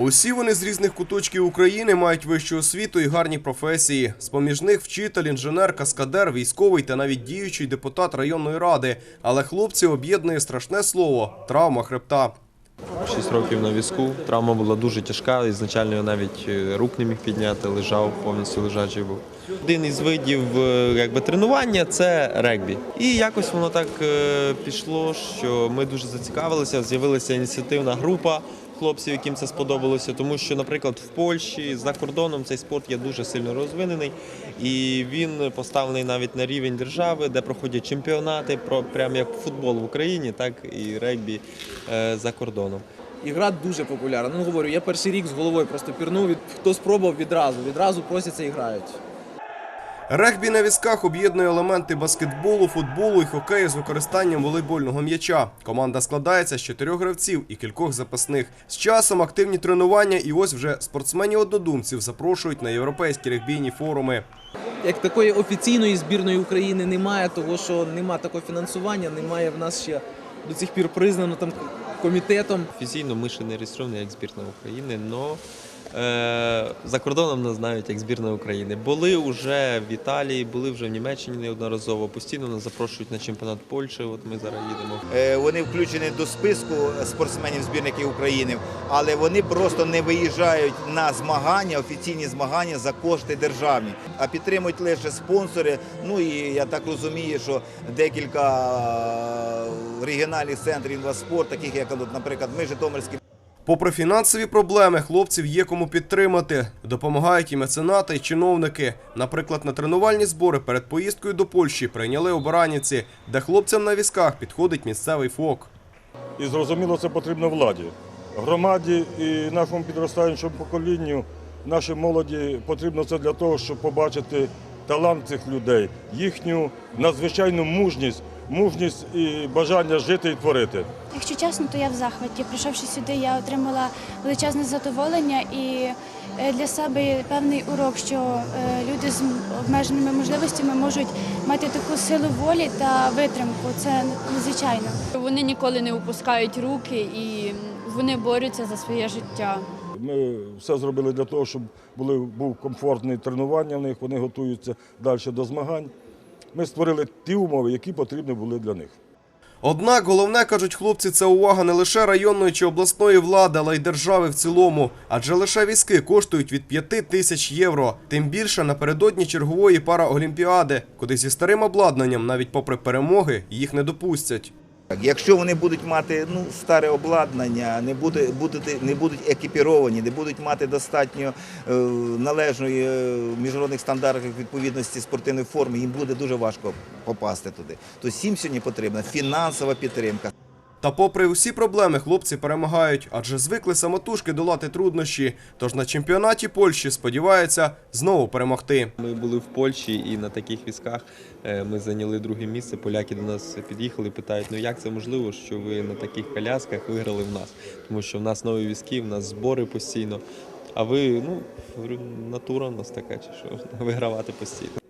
Усі вони з різних куточків України мають вищу освіту і гарні професії. З-поміж них вчитель, інженер, каскадер, військовий та навіть діючий депутат районної ради. Але хлопці об'єднує страшне слово травма хребта. 6 років на візку. Травма була дуже тяжка. Ізначально я навіть е, рук не міг підняти, лежав, повністю лежачий був. Один із видів е, якби, тренування це регбі. І якось воно так е, пішло, що ми дуже зацікавилися. З'явилася ініціативна група хлопців, яким це сподобалося. Тому що, наприклад, в Польщі за кордоном цей спорт є дуже сильно розвинений, і він поставлений навіть на рівень держави, де проходять чемпіонати, про прям як футбол в Україні, так і регбі е, за кордоном. Ігра дуже популярна. Ну говорю, я перший рік з головою просто пірнув. від- Хто спробував відразу, відразу просяться і грають. Регбі на візках об'єднує елементи баскетболу, футболу і хокею з використанням волейбольного м'яча. Команда складається з чотирьох гравців і кількох запасних. З часом активні тренування, і ось вже спортсменів-однодумців запрошують на європейські регбійні форуми. Як такої офіційної збірної України немає, того що немає такого фінансування, немає в нас ще до цих пір признано там комітетом. Офіційно ми ще не реєстровані як збірна України, але за кордоном нас знають як збірна України. Були вже в Італії, були вже в Німеччині неодноразово. Постійно нас запрошують на чемпіонат Польщі. От ми зараз їдемо. Е, Вони включені до списку спортсменів збірників України, але вони просто не виїжджають на змагання, офіційні змагання за кошти державні, а підтримують лише спонсори. Ну і я так розумію, що декілька е, регіональних центрів інваспорт, таких як, наприклад, ми Житомирський. Попри фінансові проблеми, хлопців є кому підтримати. Допомагають і меценати, і чиновники. Наприклад, на тренувальні збори перед поїздкою до Польщі прийняли у Баранівці, де хлопцям на візках підходить місцевий фок. І зрозуміло, це потрібно владі. Громаді і нашому підростаючому поколінню, нашій молоді потрібно це для того, щоб побачити талант цих людей, їхню надзвичайну мужність, мужність і бажання жити і творити. Якщо чесно, то я в захваті. Прийшовши сюди, я отримала величезне задоволення і е, для себе певний урок, що е, люди з обмеженими можливостями можуть мати таку силу волі та витримку. Це надзвичайно. Вони ніколи не опускають руки і вони борються за своє життя. Ми все зробили для того, щоб були, був комфортний тренування в них, вони готуються далі до змагань. Ми створили ті умови, які потрібні були для них. Однак головне, кажуть хлопці, це увага не лише районної чи обласної влади, але й держави в цілому. Адже лише візки коштують від 5 тисяч євро. Тим більше напередодні чергової параолімпіади, куди зі старим обладнанням, навіть попри перемоги, їх не допустять. Якщо вони будуть мати ну, старе обладнання, не, буде, будуть, не будуть екіпіровані, не будуть мати достатньо е, належної е, міжнародних стандартів відповідності спортивної форми, їм буде дуже важко попасти туди. То всім сьогодні потрібна фінансова підтримка. Та попри усі проблеми, хлопці перемагають, адже звикли самотужки долати труднощі. Тож на чемпіонаті Польщі сподіваються знову перемогти. Ми були в Польщі і на таких візках е, ми зайняли друге місце. Поляки до нас під'їхали, питають, ну як це можливо, що ви на таких колясках виграли в нас? Тому що в нас нові візки, в нас збори постійно. А ви, ну, натура в нас така, чи що вигравати постійно.